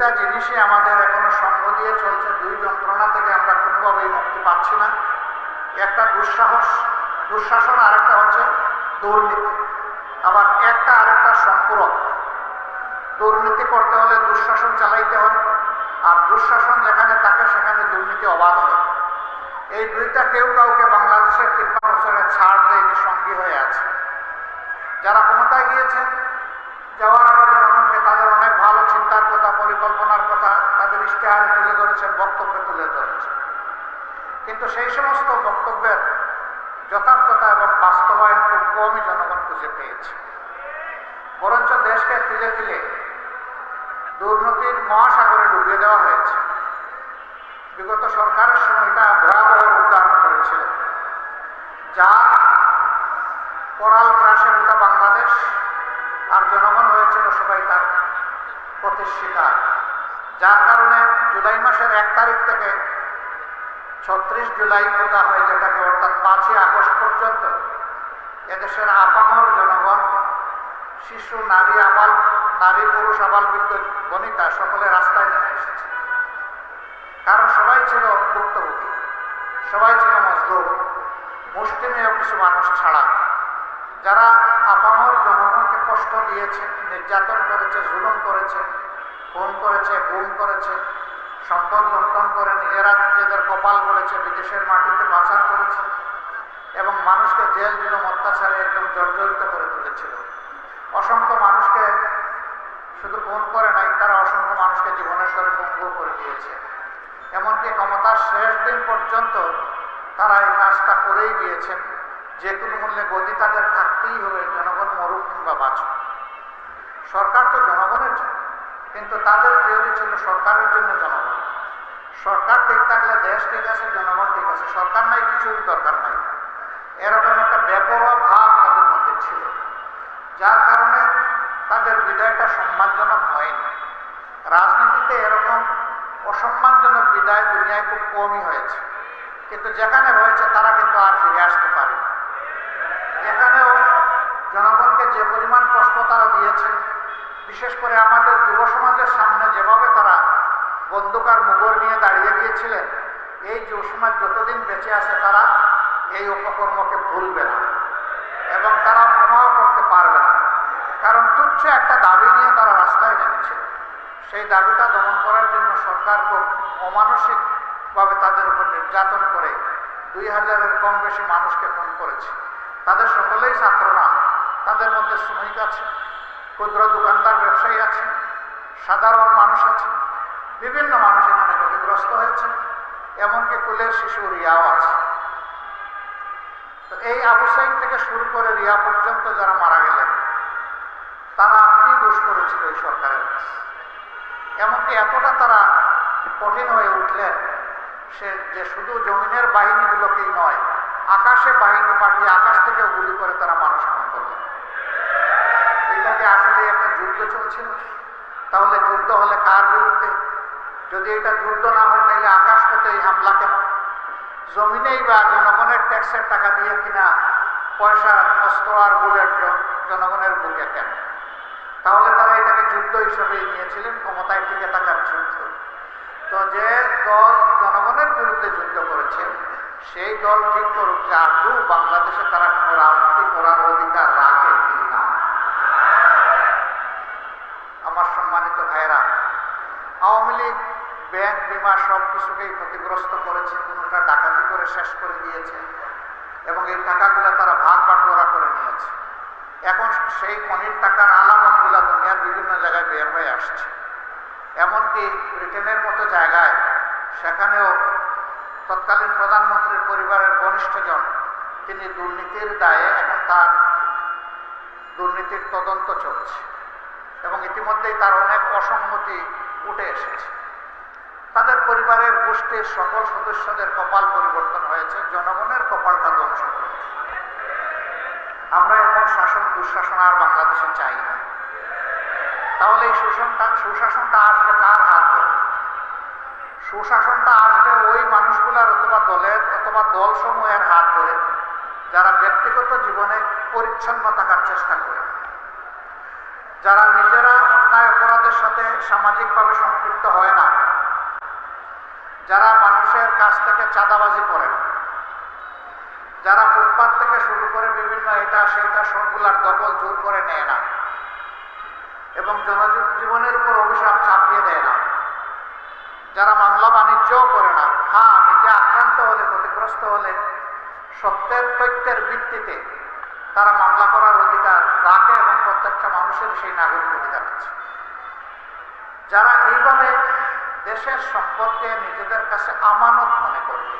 দুইটা জিনিসই আমাদের এখনও সঙ্গ দিয়ে চলছে। দুই যন্ত্রণা থেকে আমরা কোনোভাবেই মুক্তি পাচ্ছি না। একটা দুঃসাহস, দুঃশাসন, আরেকটা হচ্ছে দুর্নীতি। আবার একটা আরেকটা সম্পূরক দুর্নীতি করতে হলে দুঃশাসন চালাইতে হয়, আর দুঃশাসন যেখানে থাকে সেখানে দুর্নীতি অবাধ হয়। এই দুইটা কেউ কাউকে বাংলাদেশের তিপ্পান্ন বছরে ছাড় দেয়নি সঙ্গী হয়ে আছে যারা ক্ষমতায় গিয়েছেন যাওয়ার আগে জনগণকে তাদের অনেক ভালো চিন্তার কথা পরিকল্পনার কথা তাদের ইশতেহারে তুলে ধরেছেন বক্তব্যে তুলে ধরেছেন কিন্তু সেই সমস্ত বক্তব্যের যথার্থতা এবং বাস্তবায়ন খুব কমই জনগণ খুঁজে পেয়েছে। বরঞ্চ দেশকে তিলে তিলে দুর্নীতির মহাসাগরে ডুবিয়ে দেওয়া হয়েছে। বিগত সরকারের সময় এটা ভয়াবহ ধারণ করেছিল। যা করাল গ্রাসে গোটা বাংলাদেশ আর জনগণ হয়েছিল সবাই তার প্রতি শিকার যার কারণে জুলাই মাসের এক তারিখ থেকে ছত্রিশ জুলাই বোঝা হয় যেটাকে অর্থাৎ পাঁচই আগস্ট পর্যন্ত। এদেশের আপামর জনগণ, শিশু, নারী আবাল, নারী পুরুষ আবাল বৃদ্ধ বনিতা সকলে রাস্তায় নেমে এসেছে। কারণ সবাই ছিল ভুক্তভোগী, সবাই ছিল মজদুর মুষ্টিমেয় কিছু মানুষ ছাড়া। যারা আপামর জনগণকে কষ্ট দিয়েছে, নির্যাতন করেছে, জুলুম করেছে, খুন করেছে, গুম করেছে সম্পদ লুণ্ঠন করে নিজেরা নিজেদের কপাল গড়েছে, বিদেশের মাটিতে পাচার করেছে এবং মানুষকে জেল জুলুম অত্যাচারে একদম জর্জরিত করে তুলেছিল। অসংখ্য মানুষকে শুধু খুন করে নাই, তারা অসংখ্য মানুষকে জীবনের করে পঙ্গু করে দিয়েছে। এমনকি ক্ষমতার শেষ দিন পর্যন্ত তারা এই কাজটা করেই গিয়েছেন। যে কোনো মূল্যে গদি তাদের থাকতেই হবে, জনগণ মরুক কিংবা বাঁচুক। সরকার তো জনগণের জন্য। কিন্তু তাদের থিওরি ছিল সরকারের জন্য জনগণ। সরকার ঠিক থাকলে দেশ ঠিক আছে, জনগণ ঠিক আছে। সরকার নাই কিছুই দরকার নাই। এরকম একটা ব্যাপক ভাব তাদের মধ্যে ছিল। যার কারণে তাদের বিদায়টা সম্মানজনক হয়নি। রাজনীতিতে এরকম অসম্মানজনক বিদায় দুনিয়ায় খুব কমই হয়েছে। কিন্তু যেখানে হয়েছে তারা কিন্তু আর ফিরে আসতে পারে এখানেও জনগণকে যে পরিমাণ কষ্ট তারা দিয়েছে বিশেষ করে আমাদের যুব সমাজের সামনে যেভাবে তারা বন্দুকার মুগর নিয়ে দাঁড়িয়ে গিয়েছিলেন। এই যুব সমাজ যতদিন বেঁচে আছে তারা এই উপকর্মকে ভুলবে না এবং তারা ক্ষমাও করতে পারবে না। কারণ তুচ্ছ একটা দাবি নিয়ে তারা রাস্তায় নেমেছে। সেই দাবিটা দমন করার জন্য সরকার খুব অমানসিকভাবে তাদের উপর নির্যাতন করে দুই হাজারের কম বেশি মানুষকে খুন করেছে। তাদের সকলেই ছাত্র না, তাদের মধ্যে শ্রমিক আছে, ক্ষুদ্র দোকানদার, ব্যবসায়ী আছে, সাধারণ মানুষ আছে। বিভিন্ন মানুষ এখানে ক্ষতিগ্রস্ত হয়েছে, এমনকি কুলের শিশু রিয়াও আছে। তো এই আবু সাইদ থেকে শুরু করে রিয়া পর্যন্ত যারা মারা গেলেন, তারা কি দোষ করেছিল এই সরকারের কাছে? এমনকি এতটা তারা কঠিন হয়ে উঠলেন, সে যে শুধু জমিনের বাহিনীগুলোকেই নয়, আকাশে বাহিনী পাঠিয়ে আকাশ থেকে গুলি করে তারা মানুষ খুন করলেন। এটাকে আসলে একটা যুদ্ধ চলছিল। তাহলে যুদ্ধ হলে কার বিরুদ্ধে? যদি এটা যুদ্ধ না হয় তাহলে আকাশ পথে এই হামলা কেন জমিনেই বা জনগণের ট্যাক্সের টাকা দিয়ে কিনা পয়সা, অস্ত্র আর বুলেট জনগণের বুকে কেন? তাহলে তারা এটাকে যুদ্ধ হিসেবেই নিয়েছিলেন, ক্ষমতায় টিকে থাকার যুদ্ধ। তো যে দল জনগণের বিরুদ্ধে যুদ্ধ করেছে, সেই দল ঠিক করুক যে আদৌ বাংলাদেশে তারা কোনো রাজনীতি করার অধিকার রাখে কি না আমার সম্মানিত ভাইরা আওয়ামী লীগ ব্যাংক বিমা সব কিছুকেই ক্ষতিগ্রস্ত করেছে কোনোটা ডাকাতি করে শেষ করে দিয়েছে এবং এই টাকাগুলো তারা ভাগ বাটোয়ারা করে নিয়েছে এখন সেই খনির টাকার আলামতগুলো দুনিয়ার বিভিন্ন জায়গায় বের হয়ে আসছে এমনকি ব্রিটেনের মতো জায়গায় সেখানেও তৎকালীন প্রধানমন্ত্রীর পরিবারের ঘনিষ্ঠজন তিনি দুর্নীতির দায়ে এখন তার দুর্নীতির তদন্ত চলছে এবং ইতিমধ্যেই তার অনেক অসম্মতি উঠে এসেছে। তাদের পরিবারের গোষ্ঠীর সকল সদস্যদের কপাল পরিবর্তন হয়েছে, জনগণের কপালটা ধ্বংস আমরা এমন শাসন দুঃশাসন আর বাংলাদেশে চাই না। তাহলে এই শোষণটা, সুশাসনটা আসবে কার হাত ধরে? সুশাসনটা আসবে ওই মানুষগুলার অথবা দলের, অথবা দল সমূহের হাত ধরে। যারা ব্যক্তিগত জীবনে পরিচ্ছন্ন থাকার চেষ্টা করে, যারা নিজেরা অন্যায় অপরাধের সাথে সামাজিকভাবে সম্পৃক্ত হয় না, যারা মানুষের কাছ থেকে চাঁদাবাজি করে না, যারা ফুটপাত থেকে শুরু করে বিভিন্ন এটা সেটা সবগুলার দখল জোর করে নেয় না এবং জনজীবনের উপর অভিশাপ চাপিয়ে দেয় না, যারা মামলা বাণিজ্যও করে না হ্যাঁ নিজে আক্রান্ত হলে, ক্ষতিগ্রস্ত হলে সত্যের তথ্যের ভিত্তিতে তারা মামলা করার অধিকার রাখে এবং প্রত্যেকটা মানুষের সেই নাগরিক অধিকার আছে। যারা এইভাবে দেশের সম্পদকে নিজেদের কাছে আমানত মনে করবে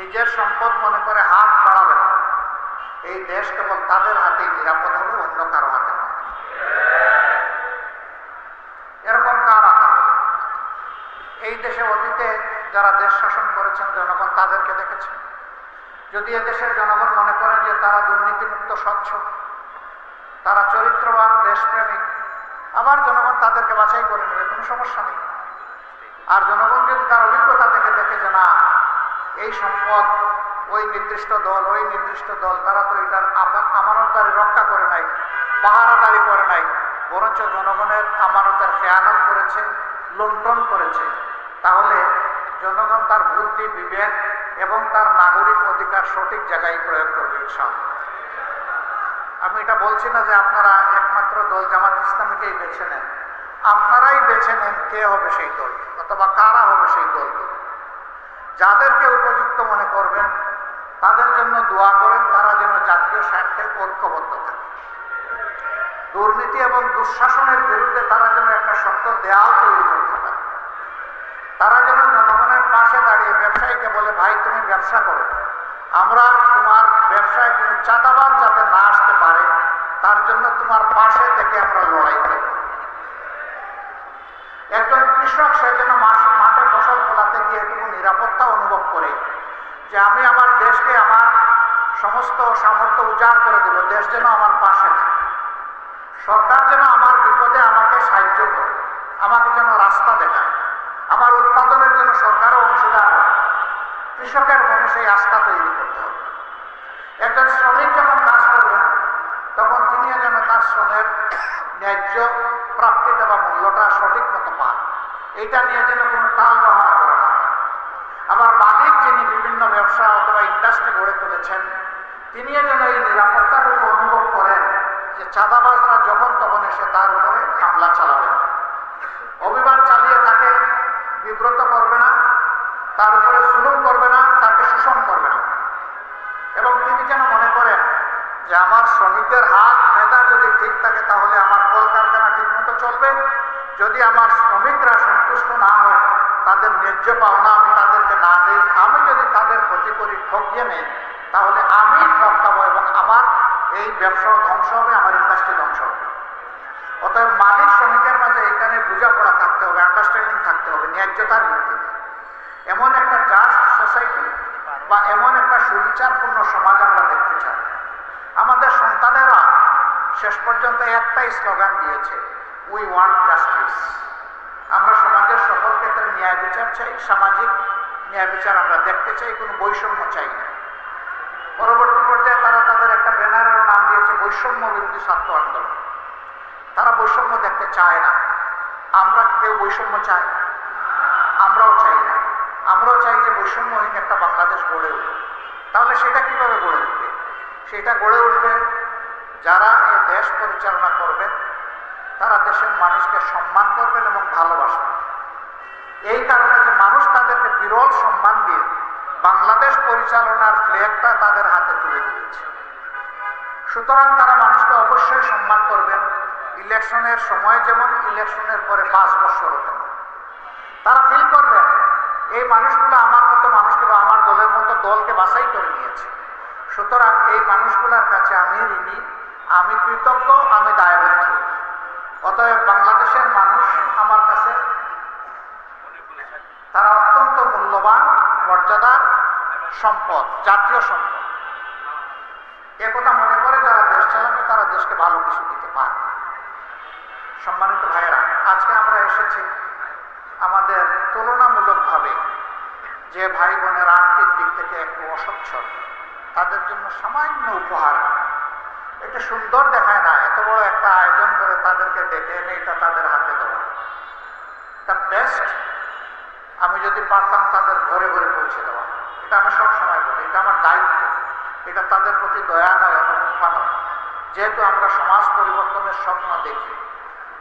নিজের সম্পদ মনে করে হাত বাড়াবে না, এই দেশ কেবল তাদের হাতেই নিরাপদ হবে, অন্য কারও হাতে নয় এরকম কার হবে? এই দেশে অতীতে যারা দেশ শাসন করেছেন জনগণ, তাদেরকে দেখেছেন যদি এদেশের জনগণ মনে করেন যে তারা দুর্নীতিমুক্ত, স্বচ্ছ, তারা চরিত্রবান, দেশপ্রেমিক আবার জনগণ তাদেরকে বাছাই করে নেবে, কোনো সমস্যা নেই। আর জনগণ যদি তার অভিজ্ঞতা থেকে দেখে যে না, এই সম্পদ, ওই নির্দিষ্ট দল, ওই নির্দিষ্ট দল, তারা তো এটার আমানতদারি রক্ষা করে নাই, পাহারাদারি করে নাই, বরঞ্চ জনগণের আমানতের খেয়ানত করেছে, লুণ্ঠন করেছে, তাহলে জনগণ তার বুদ্ধি, বিবেক এবং তার নাগরিক অধিকার সঠিক জায়গায় প্রয়োগ করবে, ইনশাআল্লাহ। আমি এটা বলছি না যে আপনারা একমাত্র দল জামাত ইসলামীকেই বেছে নেন। আপনারাই বেছে নেন কে হবে সেই দল, অথবা কারা হবে সেই দল। যাদেরকে উপযুক্ত মনে করবেন, তাদের জন্য দোয়া করেন, তারা যেন জাতীয় স্বার্থে ঐক্যবদ্ধ থাকে। দুর্নীতি এবং দুঃশাসনের বিরুদ্ধে তারা যেন একটা শক্ত দেয়াল তৈরি করতে ভাই, তুমি ব্যবসা করো। আমরা তোমার ব্যবসায় কোনো চাঁদাবাজ যাতে না আসতে পারে, তার জন্য তোমার পাশে থেকে আমরা লড়াই করব। একজন কৃষক, সে যেন মাঠে ফসল ফলাতে গিয়ে এটুকু নিরাপত্তা অনুভব করে যে আমি আমার দেশকে আমার সমস্ত সামর্থ্য উজাড় করে দেব, দেশ যেন আমার পাশে থাকে। সরকার যেন আমার বিপদে আমাকে সাহায্য করে আমাকে যেন রাস্তা দেখায় আমার উৎপাদনের জন্য সরকারও অংশীদার হয় কৃষকের মনে সেই আস্থা তৈরি করতে হবে একজন শ্রমিক যখন কাজ করবেন তখন তিনিও যেন তার শ্রমের ন্যায্য প্রাপ্তিটা বা মূল্যটা সঠিক মতো পান। এইটা নিয়ে যেন কোনো টাল বাহানা করে না আবার মালিক যিনি বিভিন্ন ব্যবসা অথবা ইন্ডাস্ট্রি গড়ে তুলেছেন তিনিও যেন এই নিরাপত্তাটুকু অনুভব করেন যে চাঁদাবাজরা যখন তখন এসে তার উপরে হামলা চালাবেন। অভিমান চালিয়ে তাকে বিব্রত করবে না, তার উপরে জুলুম করবে না শ্রমিকদের হাত মেধা যদি ঠিক থাকে, তাহলে আমার কলকারখানা ঠিক মতো চলবে। যদি আমার শ্রমিকরা সন্তুষ্ট না হয়, তাদের ন্যায্য পাওনা আমি তাদেরকে না দিই, আমি যদি তাদের ক্ষতি করি, ঠকিয়ে নেই, তাহলে আমি ঠকাবো এবং আমার এই ব্যবসাও ধ্বংস হবে, আমার ইন্ডাস্ট্রি ধ্বংস হবে। অতএব মালিক শ্রমিকের মাঝে এখানে বোঝাপড়া থাকতে হবে আন্ডারস্ট্যান্ডিং থাকতে হবে, ন্যায্যতার ভিত্তিতে। এমন একটা জাস্ট সোসাইটি বা এমন একটা সুবিচারপূর্ণ সমাজ আমরা দেখতে চাই আমাদের সন্তানেরা শেষ পর্যন্ত একটাই স্লোগান দিয়েছে উই ওয়ান্ট জাস্টিস আমরা সমাজের সকল ক্ষেত্রে ন্যায় বিচার চাই, সামাজিক ন্যায় বিচার আমরা দেখতে চাই, কোনো বৈষম্য চাই না। পরবর্তী পর্যায়ে তারা তাদের একটা ব্যানারের নাম দিয়েছে, বৈষম্য বিরোধী ছাত্র আন্দোলন. তারা বৈষম্য দেখতে চায় না। আমরা কেউ বৈষম্য চাই? আমরাও চাই না। আমরাও চাই যে বৈষম্যহীন একটা বাংলাদেশ গড়ে উঠবে তাহলে সেটা কীভাবে গড়ে উঠবে? সেটা গড়ে উঠবে যারা এ দেশ পরিচালনা করবেন, তারা দেশের মানুষকে সম্মান করবেন এবং ভালোবাসবেন। এই কারণে যে মানুষ তাদেরকে বিরল সম্মান দিয়ে বাংলাদেশ পরিচালনার ফ্ল্যাগটা তাদের হাতে তুলে দিয়েছে। সুতরাং তারা মানুষকে অবশ্যই সম্মান করবেন। ইলেকশনের সময় যেমন ইলেকশনের পরে পাঁচ বছর হতে তারা ফিল করবেন, এই মানুষগুলো আমার মতো মানুষকে বা আমার দলের মতো দলকে বাছাই করে নিয়েছে। সুতরাং এই মানুষগুলোর কাছে আমি ঋণী। আমি কৃতজ্ঞ, আমি দায়বদ্ধ। অতএব বাংলাদেশের মানুষ আমার কাছে তারা অত্যন্ত মূল্যবান, মর্যাদার সম্পদ, জাতীয় সম্পদ। একথা মনে করে যারা দেশ চালাবে, তারা দেশকে ভালো কিছু দিতে পারে। সম্মানিত ভাইয়েরা, আজকে আমরা এসেছি আমাদের তুলনামূলকভাবে যে ভাই বোনের আর্থিক দিক থেকে একটু অসচ্ছল, তাদের জন্য সামান্য উপহার। সুন্দর দেখায় না, এত বড় একটা আয়োজন করে তাদেরকে ডেকে এনে এটা তাদের হাতে দেওয়া। এটা বেস্ট আমি যদি পারতাম তাদের ঘরে ঘরে পৌঁছে দেওয়া। এটা আমি সবসময় বলি, এটা আমার দায়িত্ব। এটা তাদের প্রতি দয়া নয় নয়। যেহেতু আমরা সমাজ পরিবর্তনের স্বপ্ন দেখি,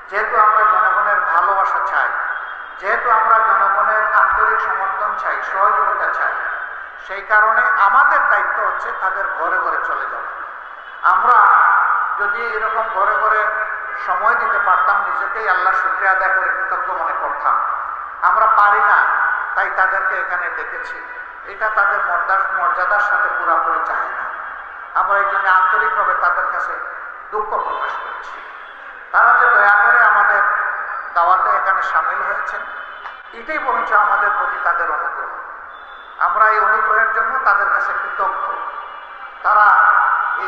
যেহেতু আমরা জনগণের ভালোবাসা চাই, যেহেতু আমরা জনগণের আন্তরিক সমর্থন চাই, সহযোগিতা চাই, সেই কারণে আমাদের দায়িত্ব হচ্ছে তাদের ঘরে ঘরে চলে যাওয়া। আমরা যদি এরকম ঘরে ঘরে সময় দিতে পারতাম, নিজেকেই আল্লাহ শুক্রিয়া আদায় করে কৃতজ্ঞ মনে করতাম। আমরা পারি না, তাই তাদেরকে এখানে ডেকেছি। এটা তাদের মর্যাদার মর্যাদার সাথে পুরাপুরি চায় না। আমরা এই জন্য আন্তরিকভাবে তাদের কাছে দুঃখ প্রকাশ করছি। তারা যে দয়া করে আমাদের দাওয়াতে এখানে সামিল হয়েছেন, এটাই বরঞ্চ আমাদের প্রতি তাদের অনুগ্রহ। আমরা এই অনুগ্রহের জন্য তাদের কাছে কৃতজ্ঞ। তারা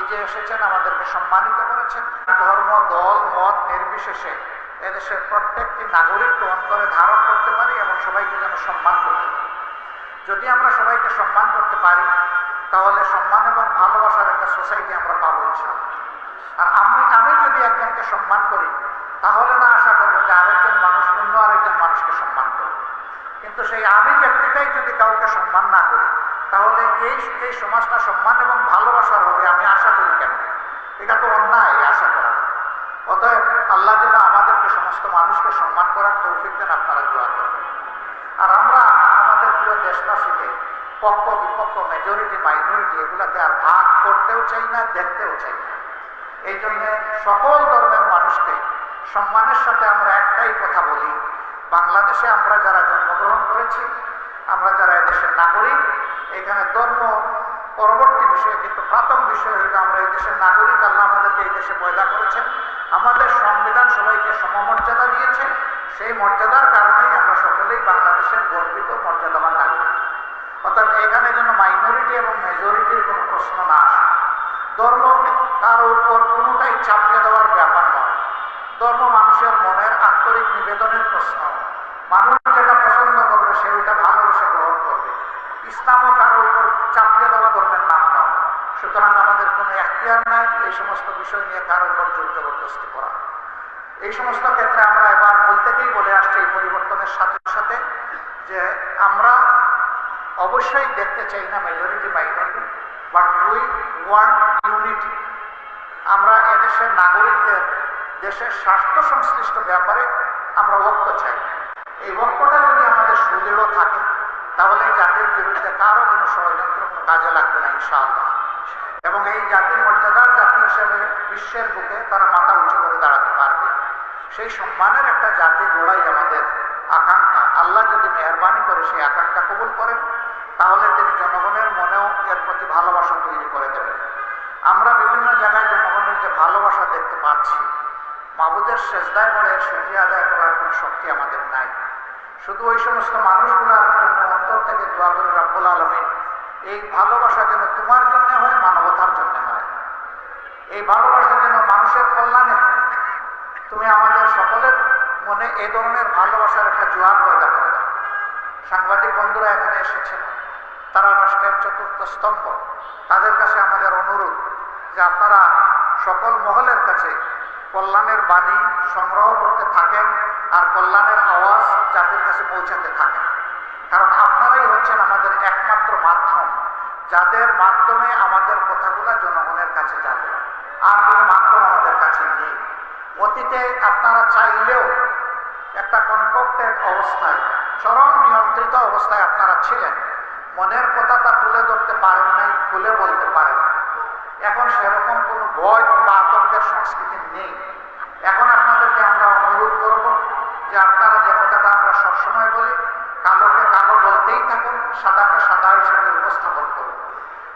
যে এসেছেন, আমাদেরকে সম্মানিত করেছেন। ধর্ম, দল, মত নির্বিশেষে এদেশের প্রত্যেকটি নাগরিককে অন্তরে ধারণ করতে পারি এবং সবাইকে যেন সম্মান করতে পারি। যদি আমরা সবাইকে সম্মান করতে পারি, তাহলে সম্মান এবং ভালোবাসার একটা সোসাইটি আমরা পাবো ইনশাআল্লাহ। আর আমি আমি যদি একজনকে সম্মান করি, তাহলে না আশা করব যে আরেকজন মানুষ অন্য আরেকজন মানুষকে সম্মান করবে। কিন্তু সেই আমি ব্যক্তিটাই যদি কাউকে সম্মান না করি তাহলে এই এই সমাজটা সম্মান এবং ভালোবাসার হবে, আমি আশা করি কেন? এটা তো অন্যায় আশা করা। অতএব আল্লাহ যেন আমাদেরকে সমস্ত মানুষকে সম্মান করার তৌফিক দেন, আপনারা দোয়া করবেন। আর আমরা আমাদের প্রিয় দেশবাসীকে পক্ষ বিপক্ষ মেজরিটি মাইনরিটি এগুলাতে আর ভাগ করতেও চাই না, দেখতেও চাই না। এই জন্যে সকল ধর্মের মানুষকে সম্মানের সাথে আমরা একটাই কথা বলি, বাংলাদেশে আমরা যারা জন্মগ্রহণ করেছি, আমরা যারা এদেশের নাগরিক এখানে ধর্ম পরবর্তী বিষয়, কিন্তু প্রথম বিষয় হইল আমরা এই দেশের নাগরিক, আল্লাহ আমাদেরকে এই দেশে পয়দা করেছেন। আমাদের সংবিধান সবাইকে সমমর্যাদা দিয়েছে। সেই মর্যাদার কারণেই আমরা সকলেই বাংলাদেশের গর্বিত, মর্যাদাবান নাগরিক। অর্থাৎ এখানে যেন মাইনরিটি এবং মেজরিটির কোনো প্রশ্ন না আসে। ধর্ম তার উপর কোনোটাই চাপিয়ে দেওয়ার ব্যাপার নয়। ধর্ম মানুষের মনের আন্তরিক নিবেদনের প্রশ্ন মানুষ যেটা পছন্দ করবে সে ওইটা ভালোবেসে গ্রহণ করবে ইসলামও কারও উপর চাপিয়ে দেওয়া ধর্মের নাম নয় সুতরাং আমাদের কোনো এখতিয়ার নাই এই সমস্ত বিষয় নিয়ে কারও উপর জোর জবরদস্তি করা। এই সমস্ত ক্ষেত্রে আমরা এবার মূল থেকেই বলে আসছি এই পরিবর্তনের সাথে সাথে যে আমরা অবশ্যই দেখতে চাই না majority minority but we want unity আমরা এদেশের নাগরিকদের দেশের স্বাস্থ্য সংশ্লিষ্ট ব্যাপারে আমরা ঐক্য চাই। এই ঐক্যটা যদি আমাদের সুদৃঢ় থাকে, তাহলে এই জাতির বিরুদ্ধে কারও কোনো ষড়যন্ত্র কোনো কাজে লাগবে না, ইনশাআল্লাহ। এবং এই জাতির মর্যাদার বিশ্বের বুকে তারা মাথা উঁচু করে দাঁড়াতে পারবে। সেই সম্মানের একটা জাতি গোড়াই আমাদের আকাঙ্ক্ষা। আল্লাহ যদি মেহরবানি করে সেই আকাঙ্ক্ষা কবুল করেন, তাহলে তিনি জনগণের মনেও এর প্রতি ভালোবাসা তৈরি করে দেবেন। আমরা বিভিন্ন জায়গায় জনগণের যে ভালোবাসা দেখতে পাচ্ছি, মাবুদের শেষদায় পড়ে সুক্রিয়া আদায় করার কোনো শক্তি আমাদের নাই। শুধু ওই সমস্ত মানুষগুলোর জন্য অন্তর থেকে দোয়া করে, রাব্বুল আলমিন, এই ভালোবাসা যেন তোমার জন্য হয়, মানবতার জন্য এই ভালোবাসা যেন মানুষের কল্যাণে তুমি আমাদের সকলের মনে এই ধরনের ভালোবাসার একটা জোয়ার পয়দা করে দাও। সাংবাদিক বন্ধুরা এখানে এসেছেন। তারা রাষ্ট্রের চতুর্থ স্তম্ভ। তাদের কাছে আমাদের অনুরোধ যে আপনারা সকল মহলের কাছে কল্যাণের বাণী সংগ্রহ করতে থাকেন আর কল্যাণের আওয়াজ জাতির কাছে পৌঁছাতে থাকেন। কারণ আপনারাই হচ্ছেন আমাদের একমাত্র মাধ্যম। যাদের মাধ্যমে আমাদের কথাগুলো জনগণের কাছে যাবে। আর কোনো মাধ্যম আমাদের কাছে নেই। অতীতে আপনারা চাইলেও একটা কনকক্টেড অবস্থায়, চরম নিয়ন্ত্রিত অবস্থায় আপনারা ছিলেন। মনের কথাটা তুলে ধরতে পারেন নাই, খুলে বলতে পারেন এখন সেরকম কোনো ভয় কিংবা আতঙ্কের সংস্কৃতি নেই। এখন আপনাদেরকে আমরা অনুরোধ করব যে আপনারা যে কথাটা আমরা সবসময় বলি, কালোকে কালো বলতেই থাকুন, সাদাকে সাদা হিসেবে উপস্থাপন করুন।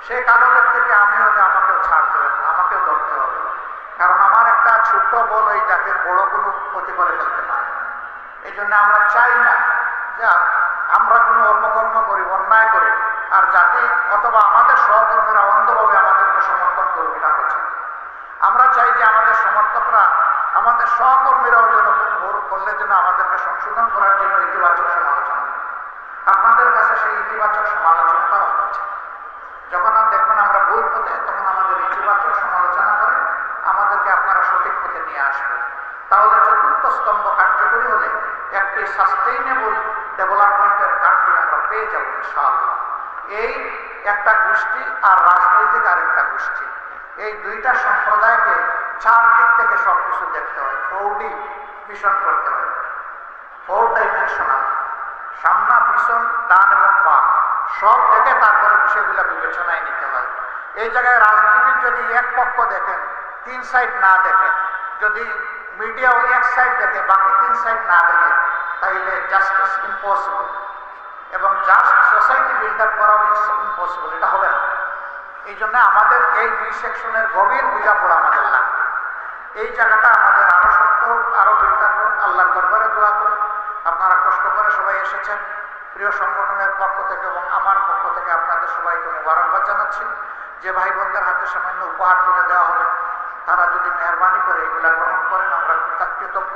সেই কালো ব্যক্তিকে আমি হলে আমাকেও ছাড় দেবেন না, আমাকেও ধরতে হবে কারণ আমার একটা ছোট্ট বল এই জাতির বড় কোনো ক্ষতি করে ফেলতে পারে। এই জন্য আমরা চাই না যে আমরা কোনো অপকর্ম করি অন্যায় করি আর জাতি অথবা আমাদের সহকর্মীরা অন্ধভাবে আমাদেরকে সমর্থন করবে এটা হচ্ছে আমরা চাই যে আমাদের সমর্থকরা আমাদের সহকর্মীরাও যেন কোনো ভুল করলে যেন আমাদেরকে সংশোধন করার জন্য ইতিবাচক সমালোচনা করে। আপনাদের কাছে সেই ইতিবাচক সমালোচনাটাও আছে যখন আর দেখবেন আমরা ভুল পথে তখন আমাদের ইতিবাচক সমালোচনা করে একটি সাস্টেইনেবল ডেভেলপমেন্টের কান্ট্রি আমরা পেয়ে যাব ইনশাআল্লাহ। এই একটা গোষ্ঠী আর রাজনৈতিক আর একটা গোষ্ঠী। এই দুইটা সম্প্রদায়কে চারদিক থেকে সব কিছু দেখতে হয়। ফৌডি মিশন করতে হয়। ফোর ডাইমেনশনাল সামনা, পিছন, ডান এবং বাম। সব দেখে তারপরে বিষয়গুলো বিবেচনায় নিতে হয়। এই জায়গায় রাজনীতিবিদ যদি এক পক্ষ দেখেন, তিন সাইড না দেখেন, যদি মিডিয়াও এক সাইড দেখে সাইড না দেখে, তাইলে জাস্টিস ইম্পসিবল এবং জাস্ট সোসাইটি বিল্ড আপ করাও ইম্পসিবল এটা হবে না। এই জন্য আমাদের এই দুই সেকশনের গভীর বোঝাপড়া আমাদের লাগবে। এই জায়গাটা আমাদের আরও শক্ত হোক আরও বিল্ড আপ হোক, আল্লাহর দরবারে দোয়া করি। আপনারা কষ্ট করে সবাই এসেছেন। প্রিয় সংগঠনের পক্ষ থেকে এবং আমার পক্ষ থেকে আপনাদের সবাইকে মুবারকবাদ জানাচ্ছি। যে ভাই বোনদের হাতে সামান্য উপহার তুলে দেওয়া হবে, তারা যদি মেহরবানি করে এগুলা গ্রহণ করেন, আমরা কৃতজ্ঞ।